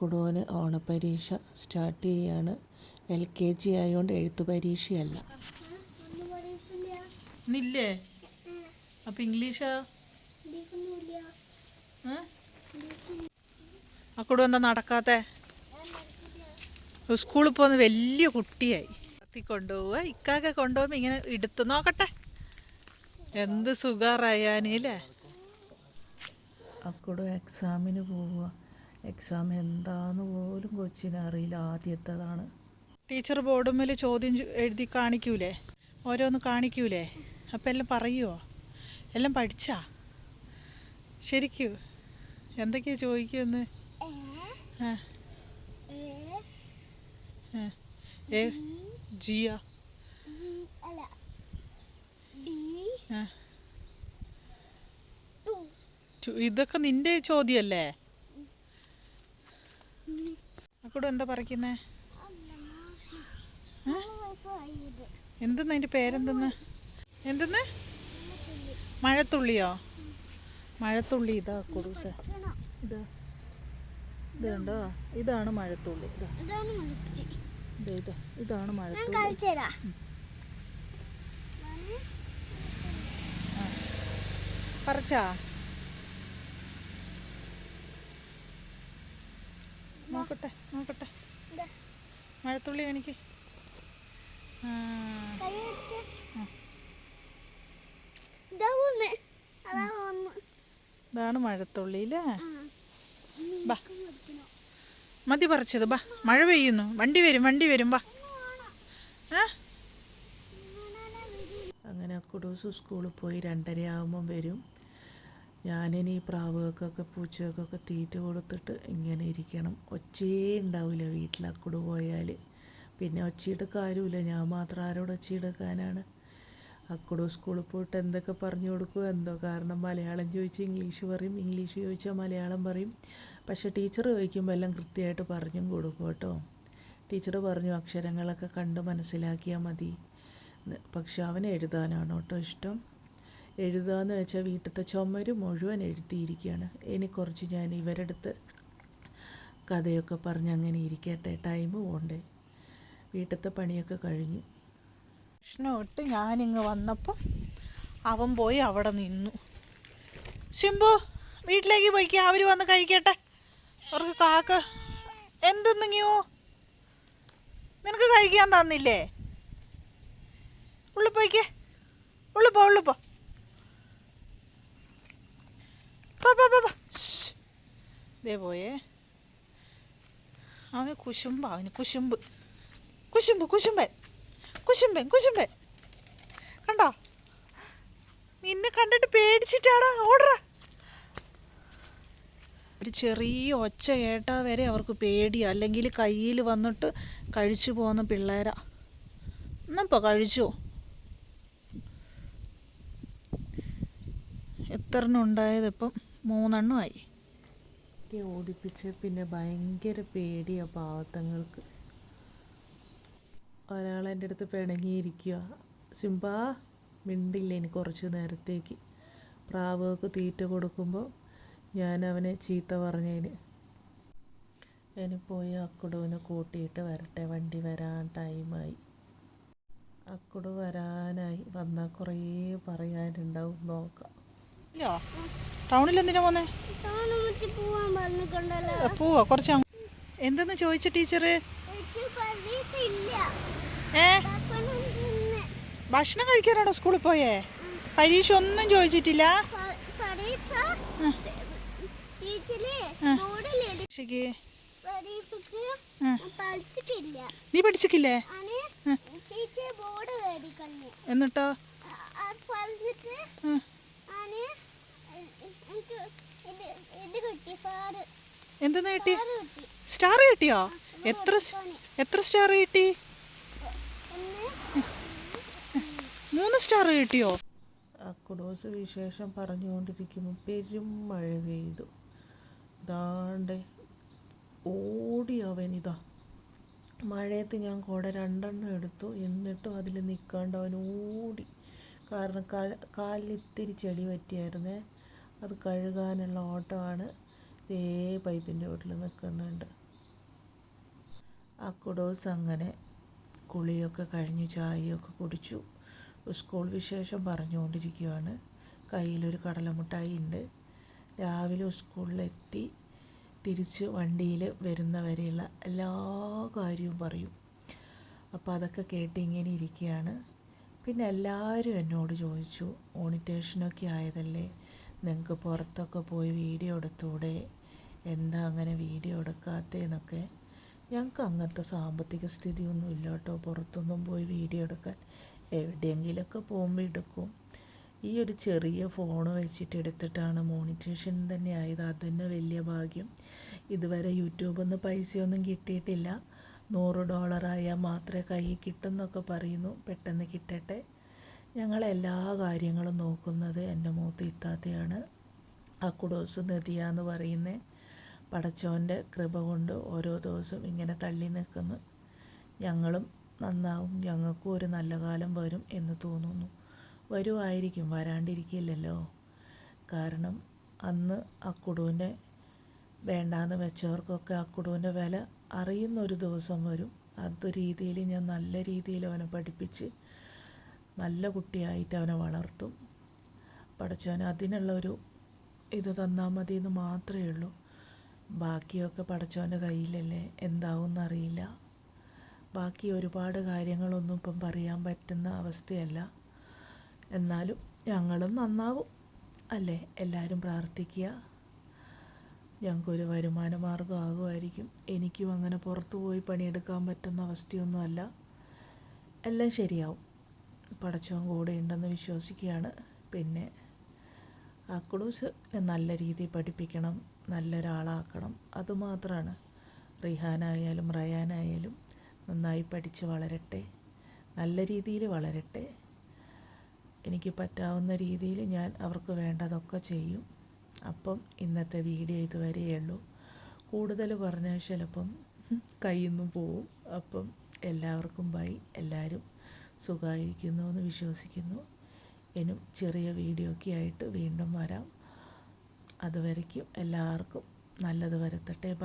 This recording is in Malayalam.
അക്കുടോന് ഓണപരീക്ഷ സ്റ്റാർട്ട് ചെയ്യാണ്. എൽ കെ ജി ആയതുകൊണ്ട് എഴുത്തു പരീക്ഷയല്ല. ഇന്നില്ലേ അപ്പം ഇംഗ്ലീഷാ? എന്താ നടക്കാത്തെ? സ്കൂളിൽ പോകുന്ന വലിയ കുട്ടിയായി. കത്തി കൊണ്ടുപോവുക. ഇക്കാക്കെ കൊണ്ടുപോകുമ്പോൾ ഇങ്ങനെ എടുത്തു നോക്കട്ടെ. എന്ത് സുഖാറയാനല്ലേ അക്കൂടെ എക്സാമിന് പോവുക. എക്സാം എന്താന്ന് പോലും കൊച്ചിനെ അറിയില്ല. ആദ്യത്തേതാണ്. ടീച്ചർ ബോർഡുമ്മൽ ചോദ്യം എഴുതി കാണിക്കൂലേ? ഓരോന്ന് കാണിക്കൂലേ? അപ്പം എല്ലാം പറയുമോ എല്ലാം പഠിച്ചാ? ശരിക്കും. എന്തൊക്കെയാ ചോദിക്കുമെന്ന്. ഏ ജിയാ ഇതൊക്കെ നിന്റെ ചോദ്യമല്ലേ? അക്കൂടെ എന്താ പറിക്കുന്നേ? എന്തെന്ന് അതിന്റെ പേരെന്തെന്ന്? എന്തെന്ന്? മഴത്തുള്ളിയോ? മഴത്തുള്ളി ഇതാ കൊടുസ. ഇതാ. ഇത് കണ്ടോ? ഇതാണ് മഴത്തുള്ളി. ഇതാ. ഇതാ ഇതാ. ഇതാണ് മഴത്തുള്ളി. പറിച്ചാ? നോക്കട്ടെ നോക്കട്ടെ. മഴത്തുള്ളി എനിക്ക് ഇതാണ് മഴത്തുള്ളി അല്ലേ ബാ. മതി പറിച്ചത് ബാ. മഴ പെയ്യുന്നു. വണ്ടി വരും വണ്ടി വരും ബാ. അങ്ങനെ അക്കുടൂസ് സ്കൂളിൽ പോയി രണ്ടര രണ്ടരയാകുമ്പം വരും. ഞാനിനി പ്രാവുകൾക്കൊക്കെ പൂച്ചകൾക്കൊക്കെ തീറ്റ കൊടുത്തിട്ട് ഇങ്ങനെ ഇരിക്കണം. ഒച്ചയേ ഉണ്ടാവില്ല വീട്ടിൽ അക്കുടു പോയാൽ പിന്നെ ഒച്ചയെടുക്കാൻ ആരുമില്ല ഞാൻ മാത്രം ആരോട് ഒച്ചയെടുക്കാനാണ് അക്കുടു സ്കൂളിൽ പോയിട്ട് എന്തൊക്കെ പറഞ്ഞു കൊടുക്കും? എന്തോ കാരണം മലയാളം ചോദിച്ചാൽ ഇംഗ്ലീഷ് പറയും. ഇംഗ്ലീഷ് ചോദിച്ചാൽ മലയാളം പറയും. പക്ഷെ ടീച്ചർ ചോദിക്കുമ്പോൾ എല്ലാം കൃത്യമായിട്ട് പറഞ്ഞും കൊടുക്കും കേട്ടോ. ടീച്ചർ പറഞ്ഞു അക്ഷരങ്ങളൊക്കെ കണ്ട് മനസ്സിലാക്കിയാൽ മതി. പക്ഷെ അവൻ എഴുതാനാണ് കേട്ടോ ഇഷ്ടം. എഴുതാന്ന് വെച്ചാൽ വീട്ടിലത്തെ ചുമര് മുഴുവൻ എഴുതിയിരിക്കുകയാണ് ഇനി കുറച്ച് ഞാൻ ഇവരെടുത്ത് കഥയൊക്കെ പറഞ്ഞ് അങ്ങനെ ഇരിക്കട്ടെ. ടൈം പോണ്ടേ. വീട്ടിലത്തെ പണിയൊക്കെ കഴിഞ്ഞു. ഇട്ട് ഞാനിങ്ങ് വന്നപ്പോൾ അവൻ പോയി അവിടെ നിന്നു. ശിംബു വീട്ടിലേക്ക് പോയിക്ക. അവർ വന്ന് കഴിക്കട്ടെ. അവർക്ക് കാക്ക എന്തെന്നിങ്ങോ നിനക്ക് കഴിക്കാൻ തന്നില്ലേ? ഉള്ളു പോയിക്കേ. ഉള്ളിപ്പോ പോ ഉള്ളു പോ പോ, പോ, പോ, പോ. ശ്ശ്. ദേ പോയേ. അവന് കുശുമ്പ അവന് കുശുമ്പ്. കുശുമ്പ് കുശുമ്പൻ. കുശുമ്പൻ കുശുമ്പൻ. കണ്ടോ? നിന്നെ കണ്ടിട്ട് പേടിച്ചിട്ടാടാ ഓടറ ഒരു ചെറിയ ഒച്ച കേട്ടാ വരെ അവർക്ക് പേടിയാ. അല്ലെങ്കിൽ കയ്യിൽ വന്നിട്ട് കഴിച്ചു പോകുന്ന പിള്ളേരാ. എന്നപ്പോ കഴിച്ചോ? എത്രണ്ണം ഉണ്ടായത് ഇപ്പം? മൂന്നെണ്ണമായി. ഓടിപ്പിച്ച് പിന്നെ ഭയങ്കര പേടിയാ പാവത്തങ്ങൾക്ക്. ഒരാൾ എന്റെ അടുത്ത് പിണങ്ങിയിരിക്കുക സിംബാ മിണ്ടില്ല ഇനി കുറച്ച് നേരത്തേക്ക്? പ്രാവുകൾക്ക് തീറ്റ കൊടുക്കുമ്പോൾ ഞാൻ അവനെ ചീത്ത പറഞ്ഞതിന് ഇനി പോയി അക്കുടുവിനെ കൂട്ടിയിട്ട് വരട്ടെ. വണ്ടി വരാൻ ടൈമായി. അക്കുടു വരാനായി വന്നാൽ കുറേ പറയാനുണ്ടാവും. നോക്കാം. ഇല്ലോ ടൗണിൽ എന്തിനാ പോന്നെ പോവാ കുറച്ച് എന്തെന്ന് ചോദിച്ച ടീച്ചറ്? ഏ? ഭക്ഷണം. കഴിക്കാനാണോ സ്കൂളിൽ പോയേ? പരീക്ഷ ഒന്നും ചോദിച്ചിട്ടില്ല. നീ പഠിച്ചിട്ടില്ലേ? എഴുതിക്കളഞ്ഞ് എന്നിട്ടോ? എന്തെന്ന് കിട്ടി? സ്റ്റാർ കിട്ടിയോ? എത്ര എത്ര സ്റ്റാർ കിട്ടി? മൂന്ന് സ്റ്റാർ കിട്ടിയോ? അക്കുഡോസ് വിശേഷം പറഞ്ഞുകൊണ്ടിരിക്കുമ്പോൾ പെരും മഴ പെയ്തു. ദാണ്ട് ഓടി അവനിതാ മഴയത്ത് ഞാൻ കുട രണ്ടെണ്ണം എടുത്തു. എന്നിട്ടും അതിൽ നിൽക്കാണ്ട് അവൻ ഓടി. കാരണം കാലിത്തിരി കാലിൽ ഇത്തിരി ചെളി പറ്റിയായിരുന്നേ. അത് കഴുകാനുള്ള ഓട്ടമാണ്. ഇതേ പൈപ്പിന്റെ വീട്ടിൽ നിൽക്കുന്നുണ്ട്. ആ കുടോസ് അങ്ങനെ കുളിയൊക്കെ കഴിഞ്ഞ് ചായയൊക്കെ കുടിച്ചു. സ്കൂൾ വിശേഷം പറഞ്ഞുകൊണ്ടിരിക്കുകയാണ് കയ്യിലൊരു കടലമുട്ടായി ഉണ്ട്. രാവിലെ സ്കൂളിലെത്തി തിരിച്ച് വണ്ടിയിൽ വരുന്നവരെയുള്ള എല്ലാ കാര്യവും പറയും. അപ്പോൾ അതൊക്കെ കേട്ട് ഇങ്ങനെ ഇരിക്കുകയാണ്. പിന്നെ എല്ലാവരും എന്നോട് ചോദിച്ചു ഓണിറ്റേഷനൊക്കെ ആയതല്ലേ? നിങ്ങൾക്ക് പുറത്തൊക്കെ പോയി വീഡിയോ എടുത്തൂടെ? എന്താ അങ്ങനെ വീഡിയോ എടുക്കാത്തതെന്നൊക്കെ ഞങ്ങൾക്ക് അങ്ങനത്തെ സാമ്പത്തിക സ്ഥിതിയൊന്നും ഇല്ല കേട്ടോ പുറത്തൊന്നും പോയി വീഡിയോ എടുക്കാൻ. എവിടെയെങ്കിലുമൊക്കെ പോകുമ്പോൾ എടുക്കും. ഈ ഒരു ചെറിയ ഫോൺ വെച്ചിട്ട് എടുത്തിട്ടാണ് മോണിറ്റേഷൻ തന്നെ ആയത്. അത് തന്നെ വലിയ ഭാഗ്യം. ഇതുവരെ യൂട്യൂബിൽ നിന്ന് പൈസയൊന്നും കിട്ടിയിട്ടില്ല. നൂറ് ഡോളറായാൽ മാത്രമേ കയ്യിൽ കിട്ടുമെന്നൊക്കെ പറയുന്നു. പെട്ടെന്ന് കിട്ടട്ടെ? ഞങ്ങൾ എല്ലാ കാര്യങ്ങളും നോക്കുന്നത് എന്റെ മൂത്ത് ഇത്താത്തയാണ്. അക്കുഡോസ് നദിയ എന്ന് പറയുന്ന. പടച്ചോന്റെ കൃപ കൊണ്ട് ഓരോ ദിവസവും ഇങ്ങനെ തള്ളി നിൽക്കുന്നു. ഞങ്ങളും നന്നാവും. ഞങ്ങൾക്കും ഒരു നല്ല കാലം വരും എന്ന് തോന്നുന്നു. വരുമായിരിക്കും വരാണ്ടിരിക്കില്ലല്ലോ. കാരണം അന്ന് അക്കുടുവിന്റെ വേണ്ടാന്ന് വെച്ചവർക്കൊക്കെ അക്കുടുവിന്റെ വില അറിയുന്നൊരു ദിവസം വരും. അത് രീതിയിൽ ഞാൻ നല്ല രീതിയിൽ അവനെ പഠിപ്പിച്ച് നല്ല കുട്ടിയായിട്ട് അവനെ വളർത്തും. പഠിച്ചവൻ അതിനുള്ള ഒരു ഇത് തന്നാൽ മതി എന്ന് മാത്രമേ ഉള്ളൂ. ബാക്കിയൊക്കെ പഠിച്ചവന്റെ കയ്യിലല്ലേ? എന്താവും എന്നറിയില്ല ബാക്കി ഒരുപാട് കാര്യങ്ങളൊന്നും ഇപ്പം പറയാൻ പറ്റുന്ന അവസ്ഥയല്ല. എന്നാലും ഞങ്ങളും നന്നാവും. അല്ലേ? എല്ലാവരും പ്രാർത്ഥിക്കുക. ഞങ്ങൾക്കൊരു വരുമാന മാർഗം ആകുമായിരിക്കും. എനിക്കും അങ്ങനെ പുറത്തു പോയി പണിയെടുക്കാൻ പറ്റുന്ന അവസ്ഥയൊന്നുമല്ല. എല്ലാം ശരിയാവും. പടച്ചവൻ കൂടെ ഉണ്ടെന്ന് വിശ്വസിക്കുകയാണ്. പിന്നെ അക്കുളൂസ് നല്ല രീതിയിൽ പഠിപ്പിക്കണം നല്ലൊരാളാക്കണം. അതുമാത്രമാണ് റിഹാനായാലും റയാനായാലും നന്നായി പഠിച്ച് വളരട്ടെ. നല്ല രീതിയിൽ വളരട്ടെ. എനിക്ക് പറ്റാവുന്ന രീതിയിൽ ഞാൻ അവർക്ക് വേണ്ടതൊക്കെ ചെയ്യും. അപ്പം ഇന്നത്തെ വീഡിയോ ഇതുവരെയുള്ളൂ കൂടുതൽ പറഞ്ഞാൽ ചിലപ്പം കയ്യിൽ നിന്ന് പോവും. അപ്പം എല്ലാവർക്കും ബൈ. എല്ലാവരും സുഖമായിരിക്കുന്നു എന്ന് വിശ്വസിക്കുന്നു. ഇനും ചെറിയ വീഡിയോ ഒക്കെ ആയിട്ട് വീണ്ടും വരാം. അതുവരയ്ക്കും എല്ലാവർക്കും നല്ലത് വരുത്തട്ടെ. ബ